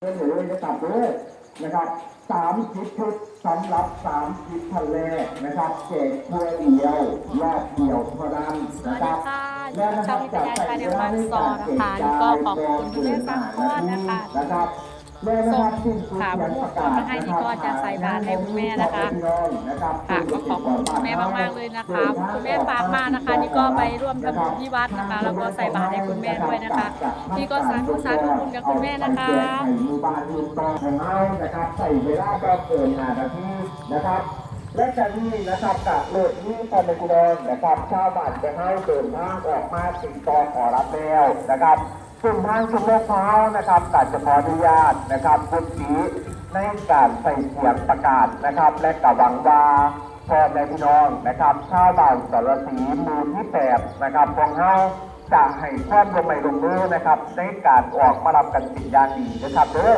เงินเลยนะครับด้อนะครับสามสิบชุดสำหรับสามสิบท่านแรกนะครับแจกเพื่อเดียวรอบเดียวเท่านั้นสวันะสคดีรับค่ะนะครับช่องวิทยาชาแนลบางซอนะคะนี่ก็ขอบคุณคุณแม่สังพรนะคะนะครับและนะครับ สิ้นสุดขาเสียงผู้ประคนกาศมาให้นี่ก็จะใส่บาตรให้คุณแม่นะคะนะครับค่ะก็ขอบคุณคุณแม่มากๆเลยนะคะ คุณแม่ฝากมานะคะ นี่ก็ไปร่วมทำบุญที่วัดนะคะ แล้วก็ใส่บาตรให้คุณแม่ด้วยนะคะนี่ก็สาธุสาธุบุญกับคุณแม่นะคะมือบานยืนต่อของเฮานะครับใส่เวลาก็เกินหานาทีนะครับและจากนี้นะครับกับโหลดนี้ตอนในกุดอนนะครับชาวบ้านจะให้เดินทางออกมาติดต่อขอรับแล้วนะครับ ซึ่งทางชุมชนเช้านะครับการจะขออนุญาตนะครับพุทธีในการใส่เสียงประกาศนะครับ และกหวังว่าพ่อแม่พี่น้องนะครับชาวบ้านสารสีหมู่ที่แปดนะครับของเฮาจะให้ความร่วมมือร่วมมือนะครับ ในการออกมารับกันสิ่งยาดีนะครับเด้อ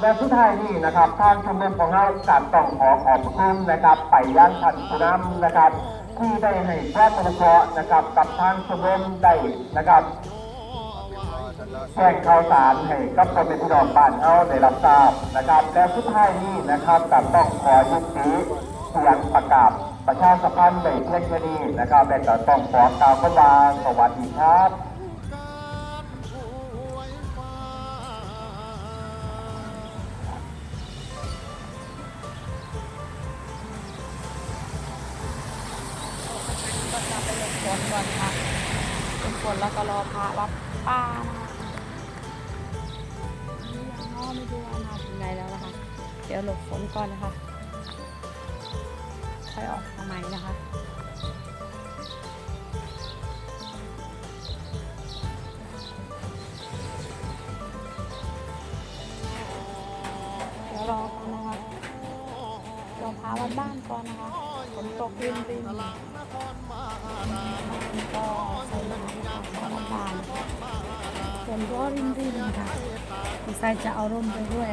และสุดท้ายนี้นะครับทางชมรมของเราการต้องขอขอบคุณนะครับ ไปยังท่านผู้ำนะครับ ที่ได้ให้ความอนุเคราะห์นะครับกับทางชมรมได้นะครับ แจ้งข่าวสารให้กับคนเป็นพี่น้องบ้านเอาได้รับทราบนะครับ และสุดท้ายนี้นะครับการต้องขอยุติเสียงประกาศประชาสัมพันธ์ในเพียงแค่นี้นะครับและก็ต้องขอกล่าวคำว่าสวัสดีครับก็จะไปหลบฝนก่อนค่ะหลบฝนแล้วก็รอพระรับป้านะคะ ไม่รู้ว่ามาถึงไหนแล้วนะคะ เดี๋ยวหลบฝนก่อนนะคะ ค่อยออกมาใหม่นะคะเดี๋ยวรอก่อนนะคะรอพาวัดบ้านก่อนนะคะฝนตกริมริมก็ใส่ นก็ริมริมค่ะพี่ชายจะเอาร่มไปด้วย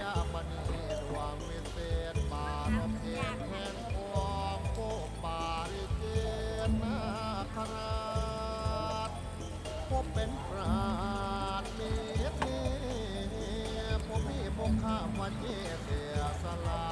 ยามณีดวงวิเศษบารมีแห่งความโคปาริเจนนาคราชพบเป็นปราดมีเทผมมีพกข้ามวันเยเสียสลา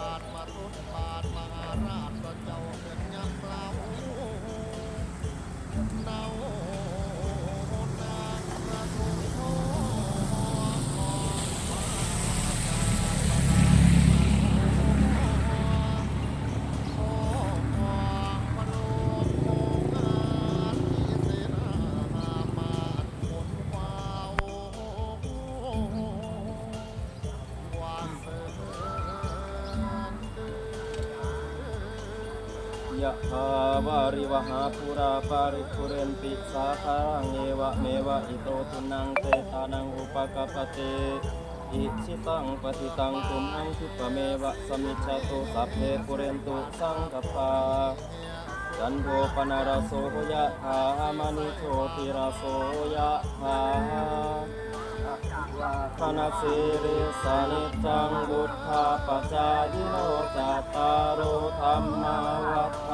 ยะถาวาริวหาปุราปาริปุเรนติสาคารังเอวะเมวะอิโตตุนังเตตานังอุปกปปเตอิชิตังปฏิตังตุมังคิปะเมวะสมิจจตุสัพเพปุเรนตุสังกปาจันโทปนารโสยะถามณิโชติราโสยะถาคณะสิริสานิจังบุทธาปจายโนจัตตารโอธรรมา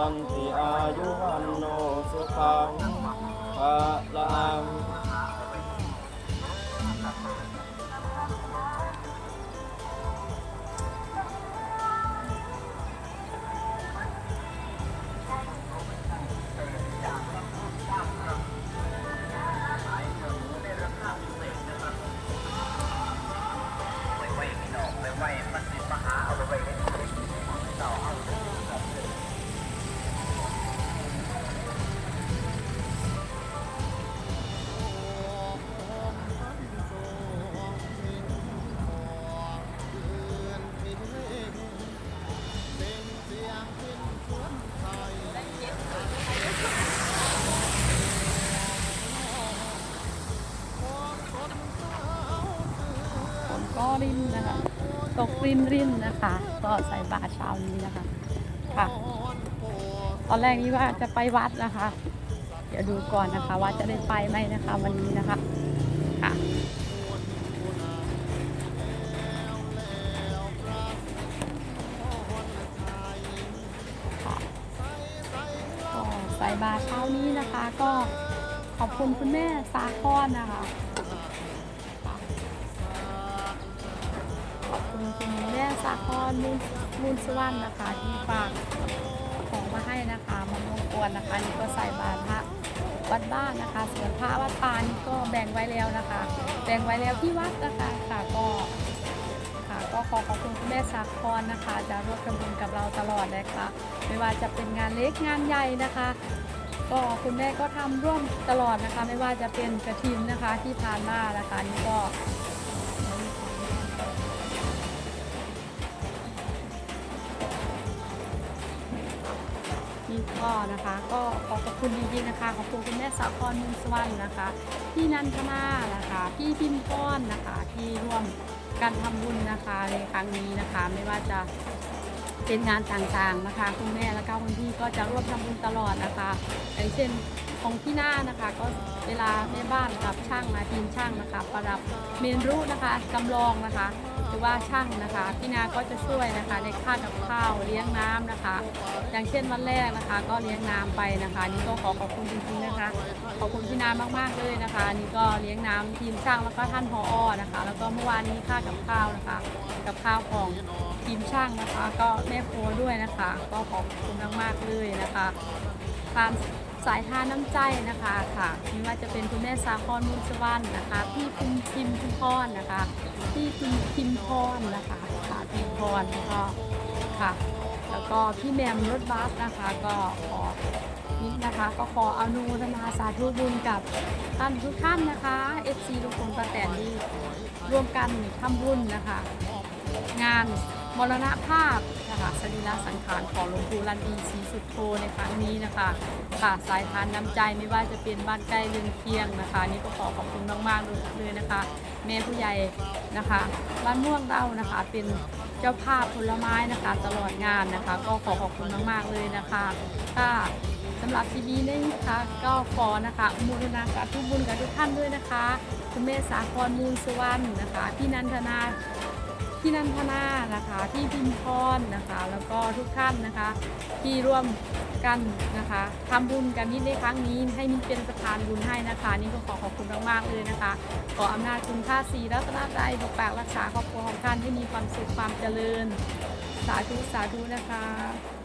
วันติอายุวันโนสุขังพระลัง รินนะคะ ตกรินรินนะคะ ก็ใส่บาตรเช้านี้นะคะค่ะ ตอนแรกนี้ว่าจะไปวัดนะคะ เดี๋ยวดูก่อนนะคะว่าจะได้ไปไหมนะคะ วันนี้นะคะค่ะค่ะใส่บาเช้านี้นะคะ ก็ขอบคุณคุณแม่สาคอนนะคะ คุณคุณแม่สาคอนมูลมูลสวรรค์นะคะ ที่ฝากของมาให้นะคะมะม่วงกวนนะคะนี่ก็ใส่บาตรพระวัดบ้านนะคะ ส่วนพระวัดปานี่ก็แบ่งไว้แล้วนะคะ แบ่งไว้แล้วที่วัดนะคะค่ะก็ค่ะก็ขอขอบคุณคุณแม่สาครนะคะ จะร่วมทำบุญกับเราตลอดเลยค่ะไม่ว่าจะเป็นงานเล็กงานใหญ่นะคะก็คุณแม่ก็ทำร่วมตลอดนะคะ ไม่ว่าจะเป็นกระถินนะคะที่ผ่านมานะคะนี่ก็ นี่ก็นะคะ ก็ขอขอบคุณจริงๆนะคะ ขอบคุณคุณแม่สาครมุนสวรรค์นะคะ พี่นันทนานะคะพี่พิมพ์ก้อนนะคะที่ร่วมการทำบุญนะคะในครั้งนี้นะคะ ไม่ว่าจะเป็นงานต่างๆนะคะ คุณแม่และก็คุณพี่ก็จะร่วมทำบุญตลอดนะคะอย่างเช่นของพี่หน้านะคะ ก็เวลาแม่บ้านกับช่างนะทีมช่างนะคะ ประดับเมนรูนะคะจำลองนะคะ หรือว่าช่างนะคะพี่นาก็จะช่วยนะคะในค่ากับข้าวเลี้ยงน้ำนะคะ อย่างเช่นวันแรกนะคะ ก็เลี้ยงน้ำไปนะคะ นี่ก็ขอขอบคุณจริงๆนะคะ ขอบคุณพี่นามากๆเลยนะคะ นี่ก็เลี้ยงน้ำทีมช่างแล้วก็ท่านพออนะคะ แล้วก็เมื่อวานนี้ค่ากับข้าวนะคะ กับข้าวของทีมช่างนะคะ ก็แม่ครัวด้วยนะคะ ก็ขอบคุณมากๆเลยนะคะทาน สายทาน้ำใจนะคะค่ะไม่ว่าจะเป็นคุณแม่สาครมูลสวรรค์นะคะพี่พิมพิมพิมพรนะคะพี่พิมพิมพรนะคะค่ะพิมพรแล้วก็ค่ะ แล้วก็พี่แมมรถบัสนะคะก็ขอนี้นะคะก็ขออนุโมทนาสาธุบุญกับท่านทุกท่านนะคะ FC ลุงพลป้าแตนที่ร่วมกันทำบุญนะคะ งาน มรณภาพนะคะสรีระสังขารของหลวงปู่รันดีศรีสุดโทในครั้งนี้นะคะค่ะสายทานน้ำใจไม่ว่าจะเป็นบ้านใกล้เรือนเคียงนะคะ นี่ก็ขอขอบคุณมากๆเลยนะคะ แม่ผู้ใหญ่นะคะบ้านม่วงเรานะคะ เป็นเจ้าภาพผลไม้นะคะ ตลอดงานนะคะ ก็ขอขอบคุณมากๆเลยนะคะค่ะสำหรับทีวีนี้นะคะก็ขอนะคะอมูลนาสาธุบุญกับทุกท่านด้วยนะคะ คุณแม่สาครมูลสุวรรณนะคะ พี่นันทนา พี่นันทนานะคะพี่พิมพรนะคะ แล้วก็ทุกท่านนะคะ ที่ร่วมกันนะคะทำบุญกันนี้ในครั้งนี้ให้มินเป็นประธานบุญให้นะคะ นี่ก็ขอขอบคุณมากๆเลยนะคะ ขออำนาจคุณค่าสีรัตนาใจปกปักรักษาครอบครัวของท่านให้มีความสุขความเจริญ สาธุสาธุนะคะ